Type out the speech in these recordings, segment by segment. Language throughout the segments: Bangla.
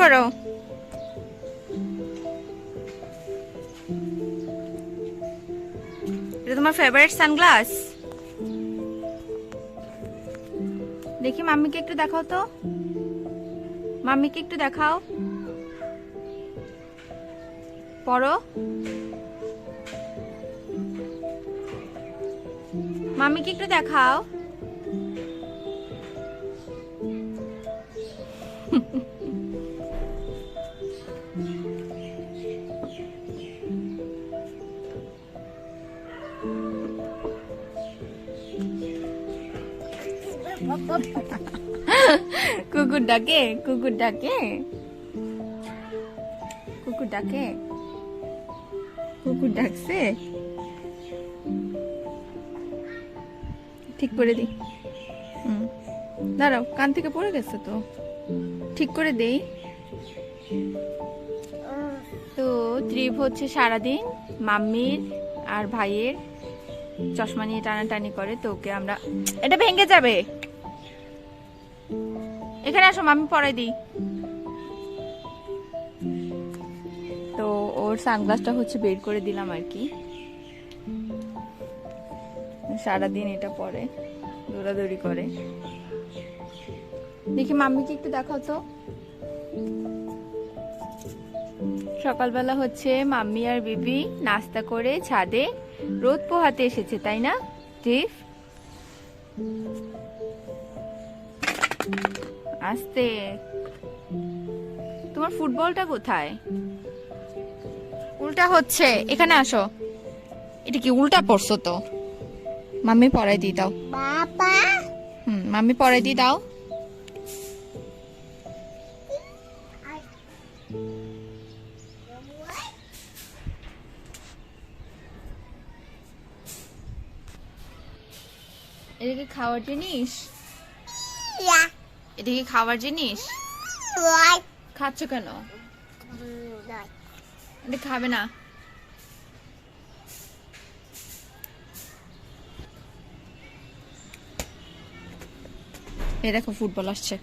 করো। এটা তোমার ফেভারিট সানগ্লাস দেখি মাম্মিকে একটু দেখাও তো। মাম্মিকে একটু দেখাও। পড়ো। মাম্মিকে একটু দেখাও। কুকুর ডাকে কুকুর ডাকে। কুকুর ডাকে। কুকুর ডাকছে। ঠিক করে দি হুম। দাঁড়াও, কান থেকে পড়ে গেছে তো। ঠিক করে দেই। তো ত্রিভ হচ্ছে সারাদিন, মাম্মির আর ভাইয়ের। চশমা নিয়ে টানাটানি করে, তো ওকে আমরা এটা ভেঙে যাবে। এখানে আসো মাম্মি পরে দিই। তো ওর সানগ্লাসটা হচ্ছে বের করে দিলাম আর কি। সারাদিন এটা পরে, দৌড়াদৌড়ি করে। দেখি মাম্মিকে একটু দেখাও তো। সকালবেলা হচ্ছে মাম্মি আর বিবি নাস্তা করে ছাদে রোদ পোহাতে এসেছে তাই না টিফ আস্তে। তোমার ফুটবলটা কোথায়? উল্টা হচ্ছে এখানে আসো। এটা কি উল্টা পড়ছো তো? মাম্মি পড়াই দিয়ে দাও। বাবা। হুম মাম্মি পড়াই দিয়ে দাও। এটা কি খাওয়ার জিনিস? এটা কি খাওয়ার জিনিস? খাচ্ছ কেন? এটা খাবে না। এ দেখো ফুটবল আসছে।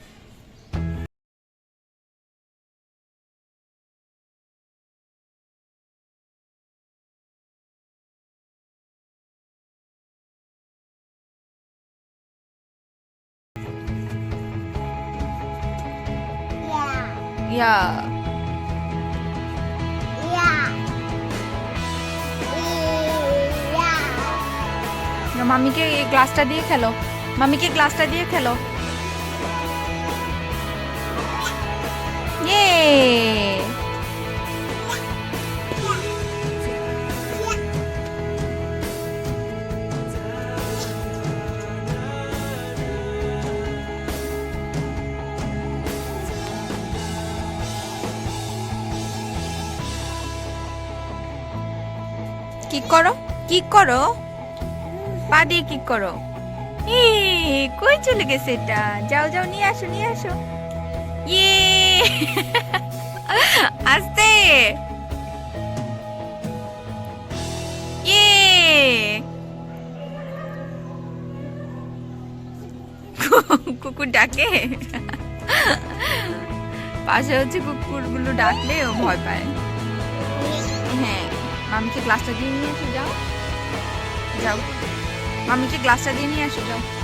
Yeah. Yeah. ইয়া মামিকে এই গ্লাসটা দিয়ে খেলো মামিকে গ্লাসটা দিয়ে খেলো কি করো? কি করো? পা দিয়ে কি করো? কই চলে গেছে এটা? যাও যাও, নিয়ে আসো নিয়ে আসো। ইয়ে। আস্তে। ইয়ে। কুকুর ডাকে। পাশে হচ্ছে কুকুরগুলো ডাকলে ও ভয় পায়। হ্যাঁ। মামিকে গ্লাসটা দিয়ে নিয়ে এসো যাও। যাও। মামিকে গ্লাসটা দিয়ে নিয়ে আসো যাও।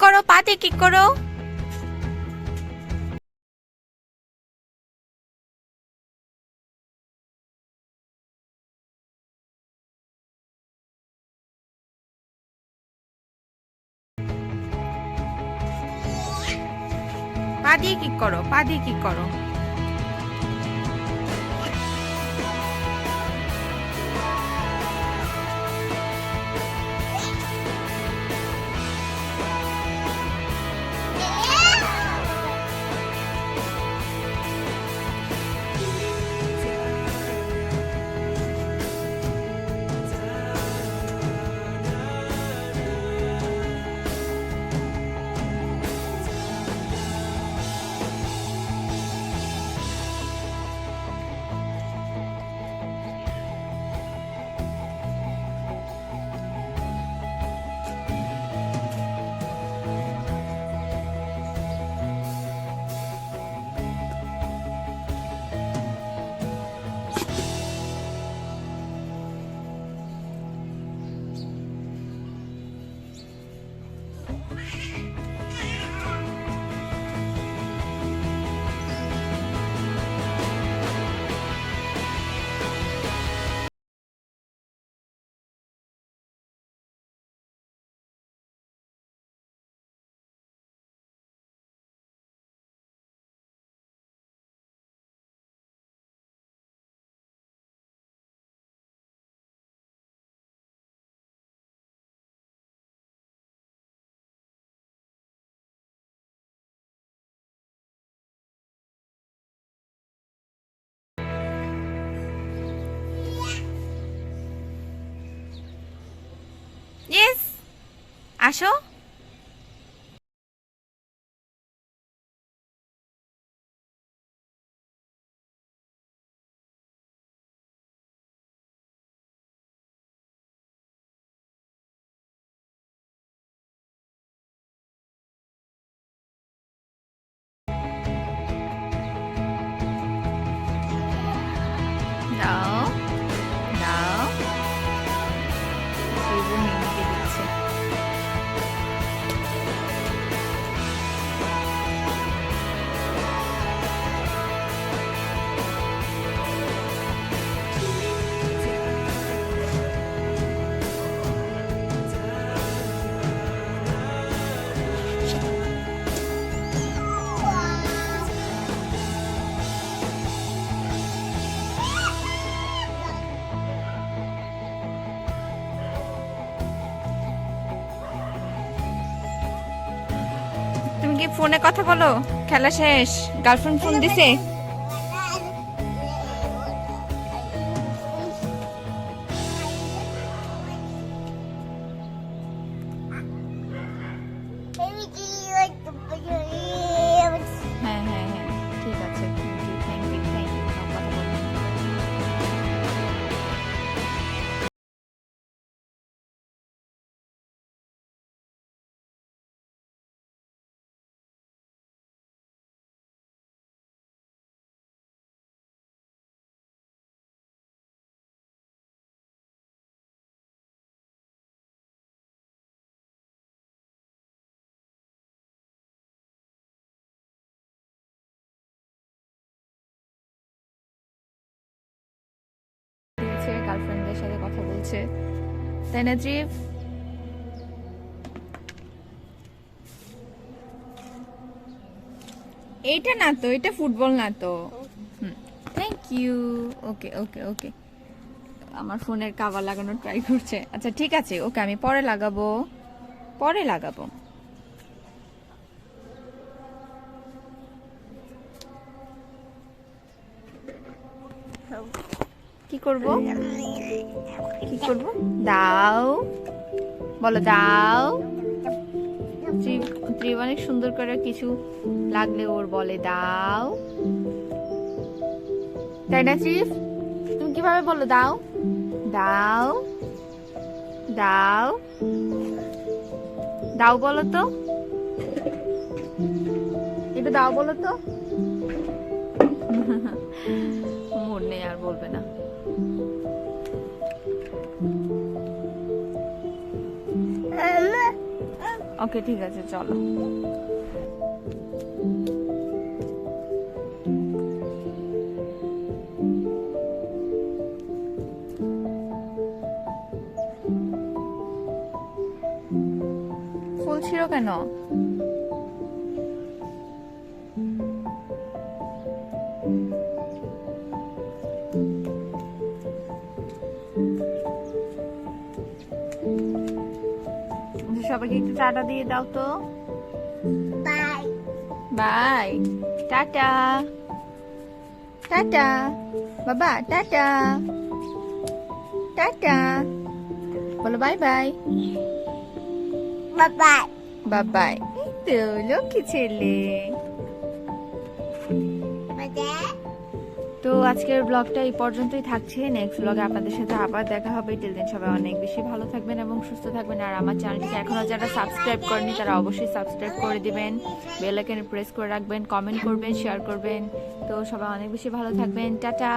করো পাতে কি করো পা দিয়ে কি করো পা দিয়ে কি করো ইয়েস আসো দাও দাও এই ফোনে কথা বলো? খেলা শেষ। গার্লফ্রেন্ড ফোন দিছে? সাথে কথা বলছে। তাই না জিভ এইটা না তো এটা ফুটবল না তো। থ্যাংক ইউ ওকে ওকে ওকে আমার ফোনের কাভার লাগানোর ট্রাই করছে। আচ্ছা ঠিক আছে ওকে আমি পরে লাগাবো। পরে লাগাবো। কি করব? কি করব? দাও। বলো, দাও। ত্রি- ত্রিব সুন্দর করে কিছু লাগলে ওর বলে দাও। তাই না, চিফ? তুমি কীভাবে বলো, দাও? দাও। দাও। দাও বলো তো। এটা দাও বলো তো। মুড নেই আর বলবে না। ওকে ঠিক আছে চলো। ফুল ছিল কেন? সবাইকে একটু টাটা দিয়ে দাও তো। Bye bye tata. টাটা। বাবা টাটা। টাটা। বলো bye bye Bye bye. Bye bye তো লক্ষ্মী ছেলে। আজকের ব্লগটা এই পর্যন্তই থাকছে। নেক্সট ব্লগে আপনাদের সাথে আবার দেখা হবে। টিল দিন সবাই অনেক বেশি ভালো থাকবেন এবং সুস্থ থাকবেন। আর আমার চ্যানেলটিকে এখনও যারা সাবস্ক্রাইব করেনি তারা অবশ্যই সাবস্ক্রাইব করে দিবেন। বেলাইকেন প্রেস করে রাখবেন কমেন্ট করবেন শেয়ার করবেন। তো সবাই অনেক বেশি ভালো থাকবেন। টাটা!